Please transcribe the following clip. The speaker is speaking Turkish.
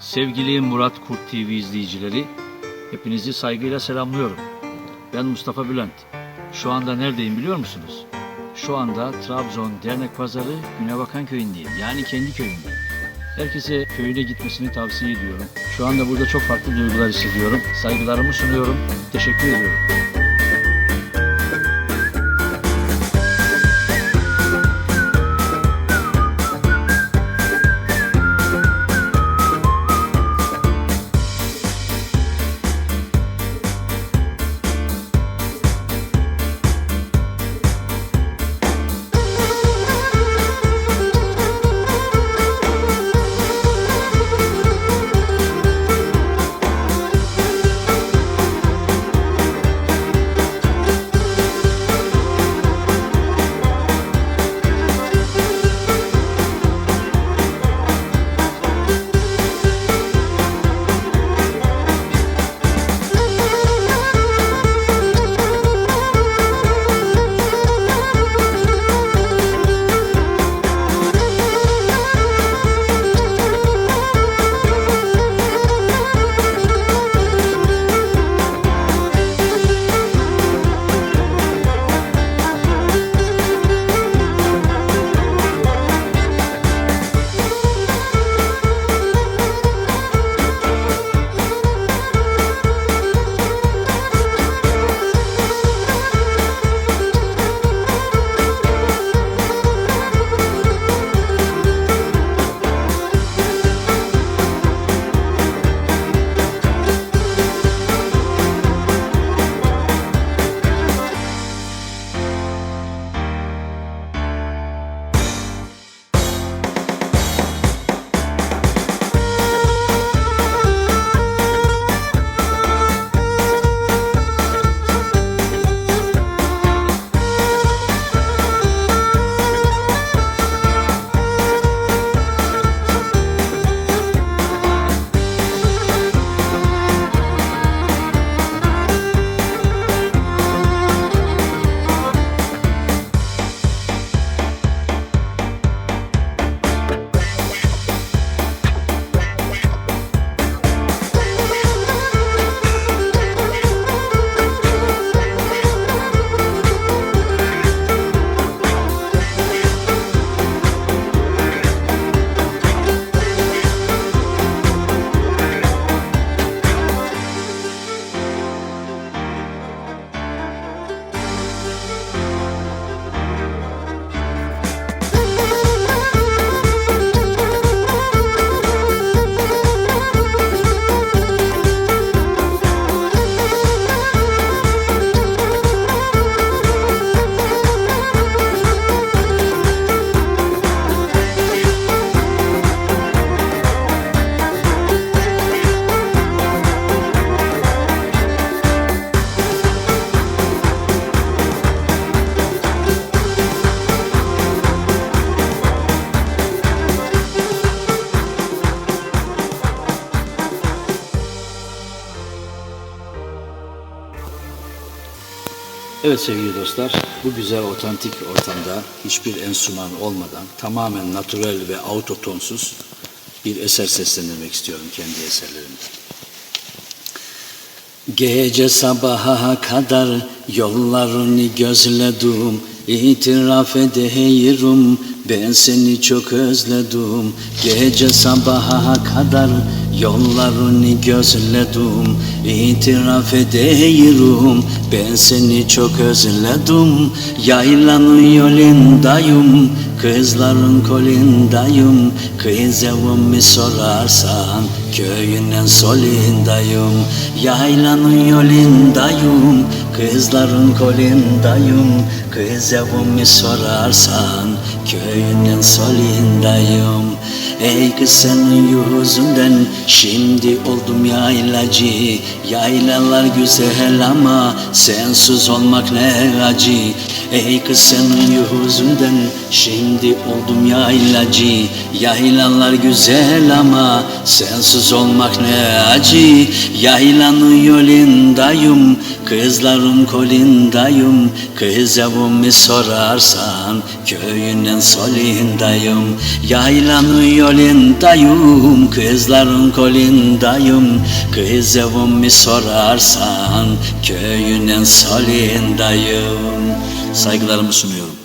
Sevgili Murat Kurt TV izleyicileri, hepinizi saygıyla selamlıyorum. Ben Mustafa Bülent. Şu anda neredeyim biliyor musunuz? Şu anda Trabzon Dernek Pazarı Günebakan Köyü'ndeyim. Yani kendi köyümdeyim. Herkese köyüne gitmesini tavsiye ediyorum. Şu anda burada çok farklı duygular hissediyorum. Saygılarımı sunuyorum. Teşekkür ediyorum. Evet sevgili dostlar, bu güzel otantik ortamda hiçbir enstrüman olmadan tamamen natürel ve autotonsuz bir eser seslendirmek istiyorum kendi eserlerimden. Gece sabaha kadar yollarını gözledim İtiraf edeyim ben seni çok özledim. Gece sabaha kadar yollarını gözledim. İtiraf edeyim ben seni çok özledim. Yaylanın yolundayım. Kızların kolundayım. Kız evimi sorarsan Köyünün solundayım. Yaylanın yolundayım Kızların kolundayım Kız evimi sorarsan Köyünün solundayım. Ey kız senin yüzünden Şimdi oldum yaylacı. Yaylalar güzel ama Sensiz olmak ne acı. Ey kız senin yüzünden Şimdi oldum yaylacı. Yaylalar güzel ama Sensiz olmak ne acı. Yaylanın yolundayım Kızların Saygıların kolindayım Kız evimi sorarsan Köyünün solindayım. Yaylanın yolundayım Kızların kolindayım Kız evimi sorarsan Köyünün solindayım. Saygılarımı sunuyorum